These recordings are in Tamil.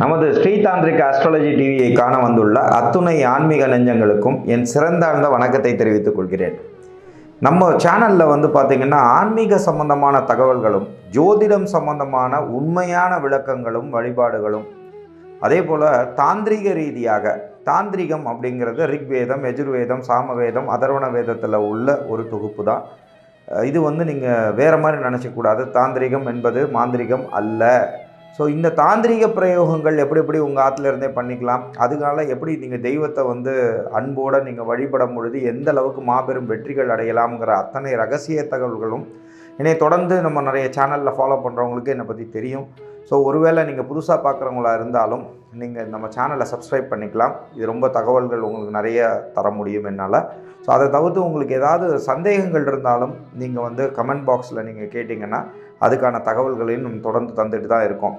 நமது ஸ்ரீதாந்திரிக் அஸ்ட்ராலஜி டிவியை காண வந்துள்ள அத்துணை ஆன்மீக நெஞ்சங்களுக்கும் என் சிறந்தார்ந்த வணக்கத்தை தெரிவித்துக் கொள்கிறேன். நம்ம சேனலில் வந்து பார்த்திங்கன்னா ஆன்மீக சம்பந்தமான தகவல்களும் ஜோதிடம் சம்பந்தமான உண்மையான விளக்கங்களும் வழிபாடுகளும் அதே போல் தாந்திரிக ரீதியாக தாந்திரிகம் அப்படிங்கிறது ரிக்வேதம் எஜுர்வேதம் சாமவேதம் அதர்வண வேதத்தில் உள்ள ஒரு தொகுப்பு தான். இது வந்து நீங்கள் வேறு மாதிரி நினச்சக்கூடாது. தாந்திரிகம் என்பது மாந்திரிகம் அல்ல. ஸோ இந்த தாந்திரிக பிரயோகங்கள் எப்படி எப்படி உங்கள் ஆற்றுல இருந்தே பண்ணிக்கலாம். அதனால எப்படி நீங்கள் தெய்வத்தை வந்து அன்போடு நீங்கள் வழிபடும் பொழுது எந்த அளவுக்கு மாபெரும் வெற்றிகள் அடையலாம்ங்கிற அத்தனை ரகசிய தகவல்களும் என்னை தொடர்ந்து நம்ம நிறைய சேனலில் ஃபாலோ பண்ணுறவங்களுக்கு என்னை பற்றி தெரியும். ஸோ ஒருவேளை நீங்கள் புதுசாக பார்க்குறவங்களா இருந்தாலும் நீங்கள் நம்ம சேனலை சப்ஸ்கிரைப் பண்ணிக்கலாம். இது ரொம்ப தகவல்கள் உங்களுக்கு நிறைய தர முடியும் என்னால். ஸோ அதை தவிர்த்து உங்களுக்கு ஏதாவது சந்தேகங்கள் இருந்தாலும் நீங்கள் வந்து கமெண்ட் பாக்ஸில் நீங்கள் கேட்டிங்கன்னா அதுக்கான தகவல்களையும் நம்ம தொடர்ந்து தந்துட்டு தான் இருக்கோம்.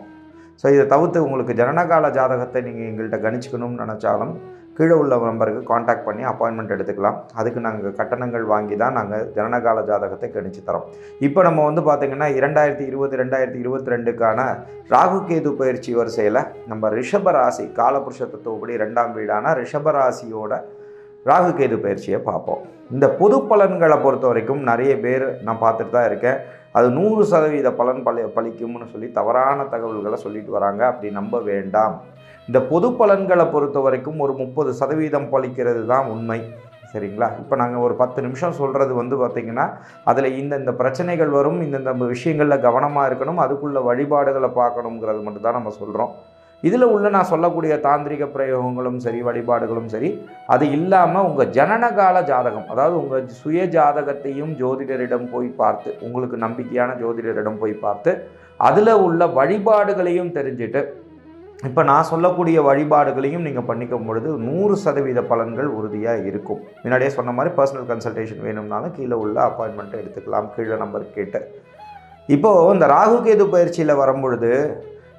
ஸோ இதை தவிர்த்து உங்களுக்கு ஜனனகால ஜாதகத்தை நீங்கள் எங்கள்கிட்ட கணிச்சிக்கணும்னு நினச்சாலும் கீழே உள்ள நம்பருக்கு காண்டாக்ட் பண்ணி அப்பாயின்மெண்ட் எடுத்துக்கலாம். அதுக்கு நாங்கள் கட்டணங்கள் வாங்கி தான் நாங்கள் ஜனனகால ஜாதகத்தை கணிச்சு தரோம். இப்போ நம்ம வந்து பார்த்திங்கன்னா இரண்டாயிரத்தி இருபது ரெண்டாயிரத்தி இருபத்தி ரெண்டுக்கான ராகு கேது பயிற்சி வரிசையில் நம்ம ரிஷபராசி காலபுருஷ தத்துவப்படி ரெண்டாம் வீடான ரிஷபராசியோட ராகு கேது பயிற்சியை பார்ப்போம். இந்த பொது பலன்களை பொறுத்த வரைக்கும் நிறைய பேர் நான் பார்த்துட்டு தான் இருக்கேன். அது நூறு சதவீத பலன் பலி பலிக்கும்னு சொல்லி தவறான தகவல்களை சொல்லிட்டு வராங்க. அப்படி நம்ப வேண்டாம். இந்த பொது பலன்களை பொறுத்த வரைக்கும் ஒரு முப்பது சதவீதம் பலிக்கிறது தான் உண்மை. சரிங்களா? இப்போ நாங்கள் ஒரு பத்து நிமிஷம் சொல்கிறது வந்து பார்த்திங்கன்னா அதில் இந்தந்த பிரச்சனைகள் வரும் இந்தந்த விஷயங்களில் கவனமாக இருக்கணும் அதுக்குள்ள வழிபாடுகளை பார்க்கணுங்கிறது மட்டும் தான் நம்ம சொல்கிறோம் இதில் உள்ள நான் சொல்லக்கூடிய தாந்திரிக பிரயோகங்களும் சரி வழிபாடுகளும் சரி அது இல்லாமல் உங்கள் ஜனனகால ஜாதகம் அதாவது உங்கள் சுய ஜாதகத்தையும் ஜோதிடரிடம் போய் பார்த்து உங்களுக்கு நம்பிக்கையான ஜோதிடரிடம் போய் பார்த்து அதில் உள்ள வழிபாடுகளையும் தெரிஞ்சுட்டு இப்போ நான் சொல்லக்கூடிய வழிபாடுகளையும் நீங்கள் பண்ணிக்கும் பொழுது நூறு சதவீத பலன்கள் உறுதியாக இருக்கும். முன்னாடியே சொன்ன மாதிரி பர்சனல் கன்சல்டேஷன் வேணும்னாலும் கீழே உள்ள அப்பாயின்மெண்ட்டை எடுத்துக்கலாம் கீழே நம்பர் கேட்டு. இப்போது இந்த ராகு கேது பயிற்சியில் வரும்பொழுது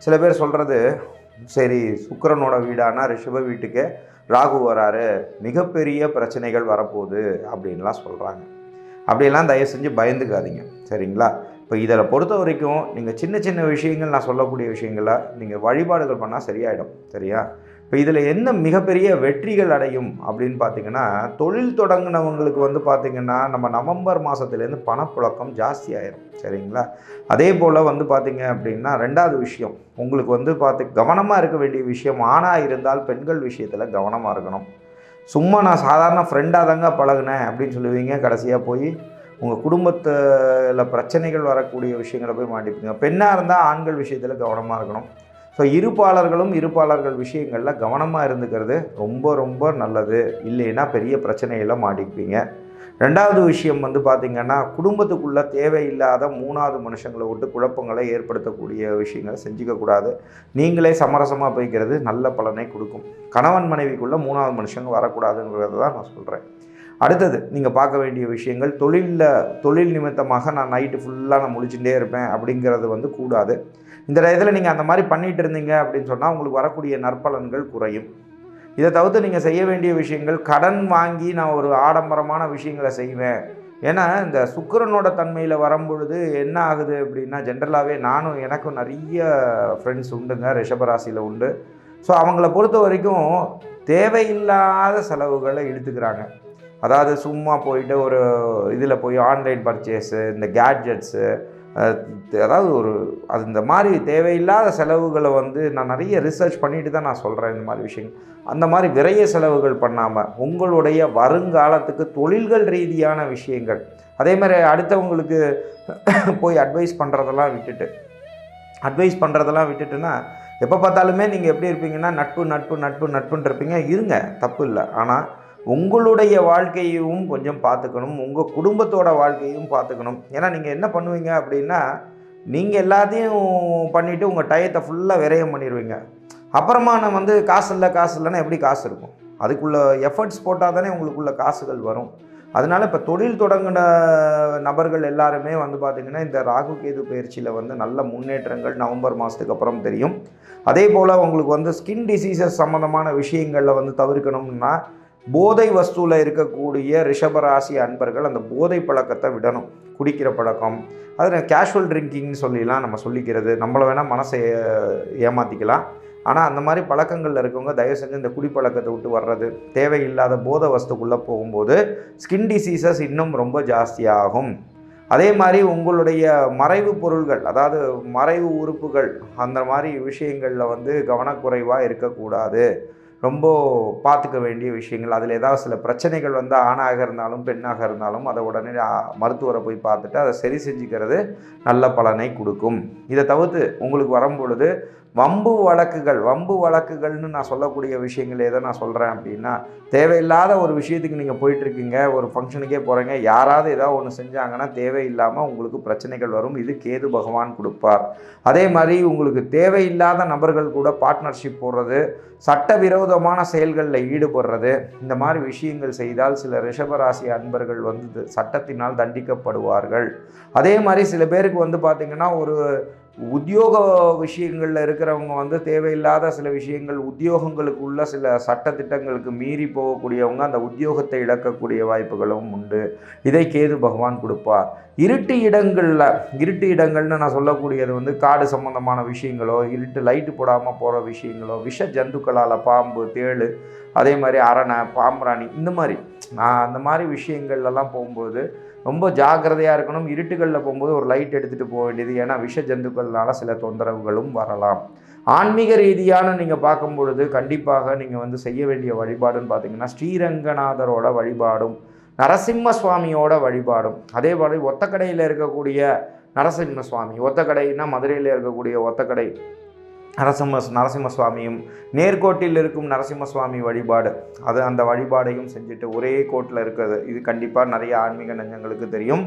சில பேர் சொல்கிறது சரி சுக்கரனோட வீடானா ரிஷப வீட்டுக்கு ராகு வராரு மிகப்பெரிய பிரச்சனைகள் வரப்போகுது அப்படின்லாம் சொல்கிறாங்க அப்படிலாம் தயவு செஞ்சு பயந்துக்காதீங்க. சரிங்களா? இப்போ இதில் பொறுத்த வரைக்கும் நீங்கள் சின்ன சின்ன விஷயங்கள் நான் சொல்லக்கூடிய விஷயங்களை நீங்கள் வழிபாடுகள் பண்ணால் சரியாயிடும். சரியா? இப்போ இதில் என்ன மிகப்பெரிய வெற்றிகள் அடையும் அப்படின்னு பார்த்தீங்கன்னா தொழில் தொடங்கினவங்களுக்கு வந்து பார்த்திங்கன்னா நம்ம நவம்பர் மாதத்துலேருந்து பணப்புழக்கம் ஜாஸ்தி ஆயிரும். சரிங்களா? அதே போல் வந்து பார்த்திங்க அப்படின்னா ரெண்டாவது விஷயம் உங்களுக்கு வந்து பார்த்து கவனமாக இருக்க வேண்டிய விஷயம் ஆணாக இருந்தால் பெண்கள் விஷயத்தில் கவனமாக இருக்கணும். சும்மா நான் சாதாரண ஃப்ரெண்டாக தாங்க பழகுனேன் அப்படின்னு சொல்லுவீங்க கடைசியாக போய் உங்கள் குடும்பத்தில் பிரச்சனைகள் வரக்கூடிய விஷயங்களை போய் மாட்டிப்பீங்க. பெண்ணாக இருந்தால் ஆண்கள் விஷயத்தில் கவனமாக இருக்கணும். ஸோ இருப்பாளர்களும் இருப்பாளர்கள் விஷயங்களில் கவனமாக இருந்துக்கிறது ரொம்ப ரொம்ப நல்லது. இல்லைன்னா பெரிய பிரச்சனையில் மாட்டிப்பீங்க ரெண்டாவது விஷயம் வந்து பார்த்திங்கன்னா குடும்பத்துக்குள்ளே தேவையில்லாத மூணாவது மனுஷங்களை விட்டு குழப்பங்களை ஏற்படுத்தக்கூடிய விஷயங்களை செஞ்சுக்கக்கூடாது நீங்களே சமரசமாக போய்க்கிறது நல்ல பலனை கொடுக்கும். கணவன் மனைவிக்குள்ளே மூணாவது மனுஷங்க வரக்கூடாதுங்கிறத தான் நான் சொல்கிறேன் அடுத்தது நீங்கள் பார்க்க வேண்டிய விஷயங்கள் தொழிலில் தொழில் நிமித்தமாக நான் நைட்டு ஃபுல்லாக நான் முழிச்சுட்டே இருப்பேன் அப்படிங்கிறது வந்து கூடாது. இந்த இதில் நீங்கள் அந்த மாதிரி பண்ணிகிட்டு இருந்தீங்க அப்படின்னு சொன்னால் உங்களுக்கு வரக்கூடிய நற்பலன்கள் குறையும். இதை தவிர்த்து நீங்கள் செய்ய வேண்டிய விஷயங்கள் கடன் வாங்கி நான் ஒரு ஆடம்பரமான விஷயங்களை செய்வேன். ஏன்னா இந்த சுக்கரனோட தன்மையில் வரும்பொழுது என்ன ஆகுது அப்படின்னா ஜென்ரலாகவே நானும் எனக்கும் நிறைய ஃப்ரெண்ட்ஸ் உண்டுங்க ரிஷபராசியில் உண்டு. ஸோ அவங்கள பொறுத்த வரைக்கும் தேவையில்லாத செலவுகளை இழுத்துக்கிறாங்க. அதாவது சும்மா போயிட்டு ஒரு இதில் போய் ஆன்லைன் பர்ச்சேஸு இந்த கேட்ஜெட்ஸு அதாவது ஒரு அது இந்த மாதிரி தேவையில்லாத செலவுகளை வந்து நான் நிறைய ரிசர்ச் பண்ணிட்டு தான் நான் சொல்கிறேன் இந்த மாதிரி விஷயங்கள். அந்த மாதிரி விரைய செலவுகள் பண்ணாமல் உங்களுடைய வருங்காலத்துக்கு தொழில்கள் ரீதியான விஷயங்கள். அதே மாதிரி அடுத்தவங்களுக்கு போய் அட்வைஸ் பண்ணுறதெல்லாம் விட்டுட்டு அட்வைஸ் பண்ணுறதெல்லாம் விட்டுட்டுன்னா எப்போ பார்த்தாலுமே நீங்கள் எப்படி இருப்பீங்கன்னா நட்பு நட்பு நட்பு நட்புன்னு இருப்பீங்க. இருங்க தப்பு இல்லை. ஆனால் உங்களுடைய வாழ்க்கையும் கொஞ்சம் பார்த்துக்கணும். உங்கள் குடும்பத்தோட வாழ்க்கையும் பார்த்துக்கணும். ஏன்னா நீங்கள் என்ன பண்ணுவீங்க அப்படின்னா நீங்கள் எல்லாத்தையும் பண்ணிவிட்டு உங்கள் டயத்தை ஃபுல்லாக விரயம் பண்ணிடுவீங்க அப்புறமா நான் வந்து காசு இல்லை காசு இல்லைன்னா எப்படி காசு இருக்கும்? அதுக்குள்ளே எஃபர்ட்ஸ் போட்டால் தானே உங்களுக்குள்ள காசுகள் வரும். அதனால் இப்போ தொழில் தொடங்கின நபர்கள் எல்லாருமே வந்து பார்த்திங்கன்னா இந்த ராகு கேது பயிற்சியில் வந்து நல்ல முன்னேற்றங்கள் நவம்பர் மாதத்துக்கு அப்புறம் தெரியும். அதே போல் உங்களுக்கு வந்து ஸ்கின் டிசீசஸ் சம்மந்தமான விஷயங்களில் வந்து தவிர்க்கணும்னா போதை வஸ்துவில் இருக்கக்கூடிய ரிஷபராசி அன்பர்கள் அந்த போதை பழக்கத்தை விடணும். குடிக்கிற பழக்கம். அதில் கேஷுவல் ட்ரிங்கிங்னு சொல்லிலாம் நம்ம சொல்லிக்கிறது. நம்மளை வேணால் மனசை ஏமாற்றிக்கலாம் ஆனால் அந்த மாதிரி பழக்கங்களில் இருக்கவங்க தயவு செஞ்சு இந்த குடிப்பழக்கத்தை விட்டு வர்றது. தேவையில்லாத போத வஸ்துக்குள்ளே போகும்போது ஸ்கின் டிசீசஸ் இன்னும் ரொம்ப ஜாஸ்தியாகும். அதே மாதிரி உங்களுடைய மறைவு பொருள்கள் அதாவது மறைவு உறுப்புகள் அந்த மாதிரி விஷயங்களில் வந்து கவனக்குறைவாக இருக்கக்கூடாது. ரொம்ப பார்த்துக்க வேண்டிய விஷயங்கள். அதில் ஏதாவது சில பிரச்சனைகள் வந்து ஆணாக இருந்தாலும் பெண்ணாக இருந்தாலும் அதை உடனே மருத்துவரை போய் பார்த்துட்டு அதை சரி செஞ்சுக்கிறது நல்ல பலனை கொடுக்கும். இதை தவிர்த்து உங்களுக்கு வரும்பொழுது வம்பு வழக்குகள் வம்பு வழக்குகள்னு நான் சொல்லக்கூடிய விஷயங்கள் எதை நான் சொல்கிறேன் அப்படின்னா தேவையில்லாத ஒரு விஷயத்துக்கு நீங்கள் போயிட்டுருக்கீங்க ஒரு ஃபங்க்ஷனுக்கே போகிறீங்க யாராவது ஏதாவது ஒன்று செஞ்சாங்கன்னா தேவையில்லாமல் உங்களுக்கு பிரச்சனைகள் வரும் இது கேது பகவான் கொடுப்பார். அதே மாதிரி உங்களுக்கு தேவையில்லாத நபர்கள் கூட பார்ட்னர்ஷிப் போடுறது சட்டவிரோதமான செயல்களில் ஈடுபடுறது இந்த மாதிரி விஷயங்கள் செய்தால் சில ரிஷபராசி அன்பர்கள் வந்து சட்டத்தினால் தண்டிக்கப்படுவார்கள். அதே மாதிரி சில பேருக்கு வந்து பார்த்திங்கன்னா ஒரு உத்தியோக விஷயங்களில் இருக்கிறவங்க வந்து தேவையில்லாத சில விஷயங்கள் உத்தியோகங்களுக்கு உள்ள சில சட்டத்திட்டங்களுக்கு மீறி போகக்கூடியவங்க அந்த உத்தியோகத்தை இழக்கக்கூடிய வாய்ப்புகளும் உண்டு. இதை கேது பகவான் கொடுப்பார். இருட்டு இடங்களில் இருட்டு இடங்கள்னு நான் சொல்லக்கூடியது வந்து காடு சம்பந்தமான விஷயங்களோ இருட்டு லைட்டு போடாமல் போகிற விஷயங்களோ விஷ ஜந்துக்களால் பாம்பு தேள் அதே மாதிரி அரணை பாம்பராணி இந்த மாதிரி. நான் அந்த மாதிரி விஷயங்கள்லாம் போகும்போது ரொம்ப ஜாக்கிரதையாக இருக்கணும். இருட்டுகளில் போகும்போது ஒரு லைட் எடுத்துகிட்டு போக வேண்டியது. ஏன்னா விஷ ஜந்துக்கள்னால சில தொந்தரவுகளும் வரலாம். ஆன்மீக ரீதியான நீங்கள் பார்க்கும் பொழுது கண்டிப்பாக நீங்கள் வந்து செய்ய வேண்டிய வழிபாடுன்னு பார்த்தீங்கன்னா ஸ்ரீரங்கநாதரோட வழிபாடும் நரசிம்ம சுவாமியோட வழிபாடும். அதே போல் ஒத்தக்கடையில் இருக்கக்கூடிய நரசிம்ம சுவாமி ஒத்தக்கடைன்னா மதுரையில் இருக்கக்கூடிய ஒத்தக்கடை. நரசிம்ம நரசிம்ம சுவாமியும் நேர்கோட்டில் இருக்கும் நரசிம்ம சுவாமி வழிபாடு. அது அந்த வழிபாடையும் செஞ்சுட்டு ஒரே கோட்டில் இருக்கிறது. இது கண்டிப்பாக நிறைய ஆன்மீக நஞ்சங்களுக்கு தெரியும்.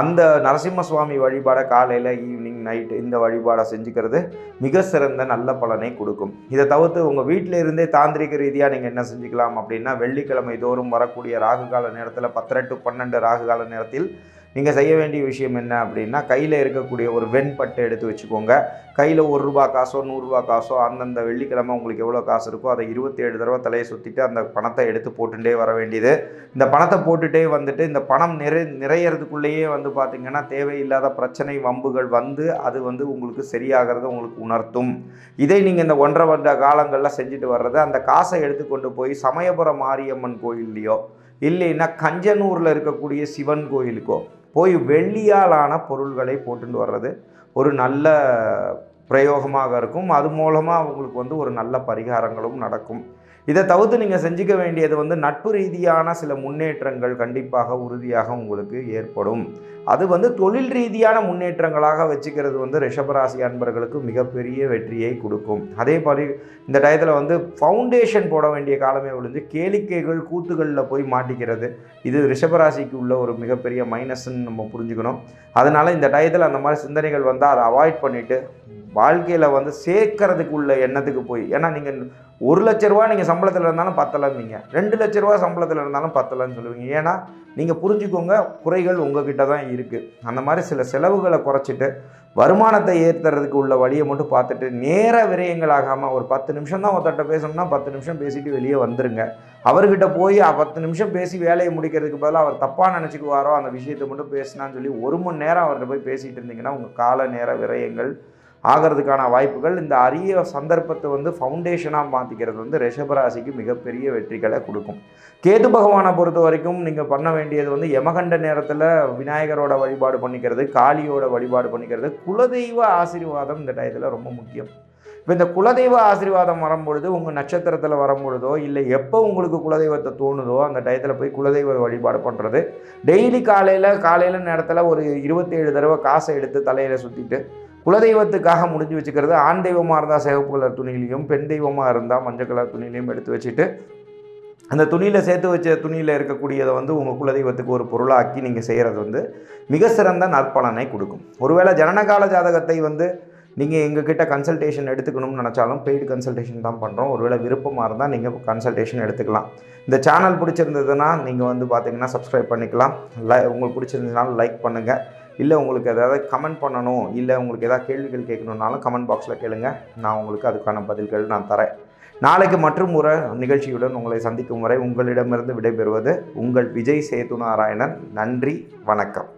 அந்த நரசிம்ம சுவாமி வழிபாடை காலையில் ஈவினிங் நைட் இந்த வழிபாடை செஞ்சுக்கிறது மிக சிறந்த நல்ல பலனை கொடுக்கும். இதை தவிர்த்து உங்கள் வீட்டில் இருந்தே தாந்திரிக ரீதியாக நீங்கள் என்ன செஞ்சுக்கலாம் அப்படின்னா வெள்ளிக்கிழமை தோறும் வரக்கூடிய ராகு கால நேரத்தில் பத்தரை டு பன்னெண்டு ராகு கால நேரத்தில் நீங்கள் செய்ய வேண்டிய விஷயம் என்ன அப்படின்னா கையில் இருக்கக்கூடிய ஒரு வெண்பட்டை எடுத்து வச்சுக்கோங்க. கையில் ஒரு ரூபா காசோ நூறுரூவா காசோ அந்தந்த வெள்ளிக்கிழமை உங்களுக்கு எவ்வளோ காசு இருக்கோ அதை இருபத்தேழு தடவை தலையை சுற்றிட்டு அந்த பணத்தை எடுத்து போட்டுட்டே வர வேண்டியது. இந்த பணத்தை போட்டுகிட்டே வந்துட்டு இந்த பணம் நிறை நிறையறதுக்குள்ளேயே வந்து பார்த்திங்கன்னா தேவையில்லாத பிரச்சனை வம்புகள் வந்து அது வந்து உங்களுக்கு சரியாகிறத உங்களுக்கு உணர்த்தும். இதை நீங்கள் இந்த ஒன்றரை வருட காலங்களில் செஞ்சுட்டு வர்றது அந்த காசை எடுத்துக்கொண்டு போய் சமயபுரம் மாரியம்மன் கோயில்லையோ இல்லைன்னா கஞ்சனூரில் இருக்கக்கூடிய சிவன் கோயிலுக்கோ போய் வெள்ளியாலான பொருள்களை போட்டுட்டு வர்றது ஒரு நல்ல பிரயோகமாக இருக்கும். அது மூலமாக அவங்களுக்கு வந்து ஒரு நல்ல பரிகாரங்களும் நடக்கும். இதை தவிர்த்து நீங்கள் செஞ்சுக்க வேண்டியது வந்து நட்பு ரீதியான சில முன்னேற்றங்கள் கண்டிப்பாக உறுதியாக உங்களுக்கு ஏற்படும். அது வந்து தொழில் ரீதியான முன்னேற்றங்களாக வச்சுக்கிறது வந்து ரிஷபராசி அன்பர்களுக்கு மிகப்பெரிய வெற்றியை கொடுக்கும். அதே மாதிரி இந்த டயத்தில் வந்து ஃபவுண்டேஷன் போட வேண்டிய காலமே ஒழிஞ்சு கேளிக்கைகள் கூத்துகளில் போய் மாட்டிக்கிறது. இது ரிஷபராசிக்கு உள்ள ஒரு மிகப்பெரிய மைனஸ்ன்னு நம்ம புரிஞ்சுக்கணும். அதனால் இந்த டயத்தில் அந்த மாதிரி சிந்தனைகள் வந்தால் அதை அவாய்ட் பண்ணிவிட்டு வாழ்க்கையில் வந்து சேர்க்கறதுக்குள்ள எண்ணத்துக்கு போய் ஏன்னா நீங்கள் ஒரு லட்ச ரூபா நீங்கள் சம்பளத்தில் இருந்தாலும் பத்தலைன்னீங்க ரெண்டு லட்ச ரூபா சம்பளத்தில் இருந்தாலும் பத்தலைன்னு சொல்லுவீங்க. ஏன்னா நீங்கள் புரிஞ்சுக்கோங்க குறைகள் உங்ககிட்ட தான் இருக்குது அந்த மாதிரி சில செலவுகளை குறைச்சிட்டு வருமானத்தை ஏற்றுறதுக்கு உள்ள வழியை மட்டும் பார்த்துட்டு நேர விரயங்கள் ஆகாமல் ஒரு பத்து நிமிஷம் தான் ஒருத்தட்ட பேசணும்னா பத்து நிமிஷம் பேசிட்டு வெளியே வந்துருங்க. அவர்கிட்ட போய் பத்து நிமிஷம் பேசி வேலையை முடிக்கிறதுக்கு பதிலாக அவர் தப்பாக நினச்சிக்குவாரோ அந்த விஷயத்தை மட்டும் பேசினான்னு சொல்லி ஒரு மணி நேரம் அவர்கிட்ட போய் பேசிகிட்டு இருந்தீங்கன்னா உங்கள் கால நேர விரயங்கள் ஆகிறதுக்கான வாய்ப்புகள் இந்த அரிய சந்தர்ப்பத்தை வந்து ஃபவுண்டேஷனாக மாற்றிக்கிறது வந்து ரிஷபராசிக்கு மிகப்பெரிய வெற்றிகளை கொடுக்கும். கேது பகவானை பொறுத்த வரைக்கும் நீங்கள் பண்ண வேண்டியது வந்து யமகண்ட நேரத்தில் விநாயகரோட வழிபாடு பண்ணிக்கிறது காளியோட வழிபாடு பண்ணிக்கிறது. குலதெய்வ ஆசீர்வாதம் இந்த டயத்தில் ரொம்ப முக்கியம். இப்போ இந்த குலதெய்வ ஆசீர்வாதம் வரும்பொழுது உங்கள் நட்சத்திரத்தில் வரும்பொழுதோ இல்லை எப்போ உங்களுக்கு குலதெய்வத்தை தோணுதோ அந்த டயத்தில் போய் குலதெய்வ வழிபாடு பண்ணுறது டெய்லி காலையில் காலையில் நேரத்தில் ஒரு இருபத்தேழு தடவை காசை எடுத்து தலையில் சுற்றிட்டு குலதெய்வத்துக்காக முடிஞ்சு வச்சுக்கிறது ஆண் தெய்வமாக இருந்தால் சிவப்பு கலர் துணியிலையும் பெண் தெய்வமாக இருந்தால் மஞ்சள் கலர் துணியிலையும் எடுத்து வச்சுட்டு அந்த துணியில் சேர்த்து வச்ச துணியில் இருக்கக்கூடியதை வந்து உங்கள் குலதெய்வத்துக்கு ஒரு பொருளாக்கி நீங்கள் செய்கிறது வந்து மிக சிறந்த நற்பலனை கொடுக்கும். ஒருவேளை ஜனனகால ஜாதகத்தை வந்து நீங்கள் எங்ககிட்ட கன்சல்டேஷன் எடுத்துக்கணும்னு நினச்சாலும் பெய்டு கன்சல்டேஷன் தான் பண்ணுறோம் ஒருவேளை விருப்பமாக இருந்தால் நீங்கள் கன்சல்டேஷன் எடுத்துக்கலாம். இந்த சேனல் பிடிச்சிருந்ததுன்னா நீங்கள் வந்து பார்த்தீங்கன்னா சப்ஸ்கிரைப் பண்ணிக்கலாம். லை உங்களுக்கு பிடிச்சிருந்ததுனால லைக் பண்ணுங்கள் இல்லை உங்களுக்கு ஏதாவது கமெண்ட் பண்ணணும் இல்லை உங்களுக்கு ஏதாவது கேள்விகள் கேட்கணுன்னாலும் கமெண்ட் பாக்ஸில் கேளுங்க. நான் உங்களுக்கு அதுக்கான பதில்கள் நான் தரேன். நாளைக்கு மற்றும் ஒரு நிகழ்ச்சியுடன் உங்களை சந்திக்கும் வரை உங்களிடமிருந்து விடைபெறுவது உங்கள் விஜய் சேது நாராயணன் நன்றி வணக்கம்.